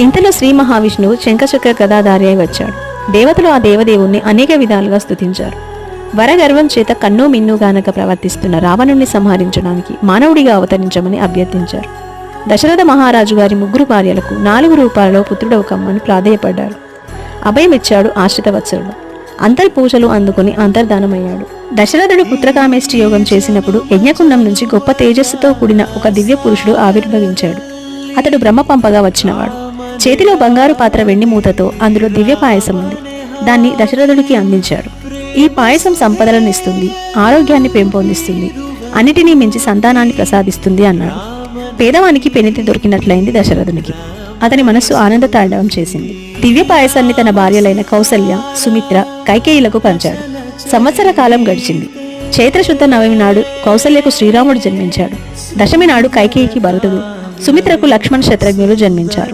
ఇంతలో శ్రీ మహావిష్ణువు శంఖచక్ర గదాధారి అయి వచ్చాడు. దేవతలు ఆ దేవదేవుణ్ణి అనేక విధాలుగా స్తుతించారు. వరగర్వం చేత కన్ను మిన్ను గానక ప్రవర్తిస్తున్న రావణుణ్ణి సంహరించడానికి మానవుడిగా అవతరించమని అభ్యర్థించారు. దశరథ మహారాజు గారి ముగ్గురు భార్యలకు నాలుగు రూపాయలలో పుత్రుడవు కమ్మని ప్రాధేయపడ్డాడు. అభయమిచ్చాడు ఆశ్రిత వత్సరుడు అంతర్ పూజలు అందుకుని అంతర్ధానమయ్యాడు. దశరథుడు పుత్రకామేష్టి యోగం చేసినప్పుడు యజ్ఞకుండం నుంచి గొప్ప తేజస్సుతో కూడిన ఒక దివ్య పురుషుడు ఆవిర్భవించాడు. అతడు బ్రహ్మ పంపగా వచ్చినవాడు. చేతిలో బంగారు పాత్ర వెండి మూతతో అందులో దివ్య పాయసం ఉంది. దాన్ని దశరథుడికి అందించాడు. ఈ పాయసం సంపదలను ఇస్తుంది ఆరోగ్యాన్ని పెంపొందిస్తుంది అన్నిటినీ మించి సంతానాన్ని ప్రసాదిస్తుంది అన్నాడు. పేదవానికి పెనితి దొరికినట్లయింది దశరథునికి. అతని మనస్సు ఆనంద తాండవం చేసింది. దివ్య పాయసాన్ని తన భార్యలైన కౌసల్య సుమిత్ర కైకేయులకు పంచాడు. సంవత్సర కాలం గడిచింది. చైత్రశుద్ధ నవమి నాడు కౌసల్యకు శ్రీరాముడు జన్మించాడు. దశమి నాడు కైకేయికి భరతుడు సుమిత్రకు లక్ష్మణ్ శత్రుఘ్నులు జన్మించారు.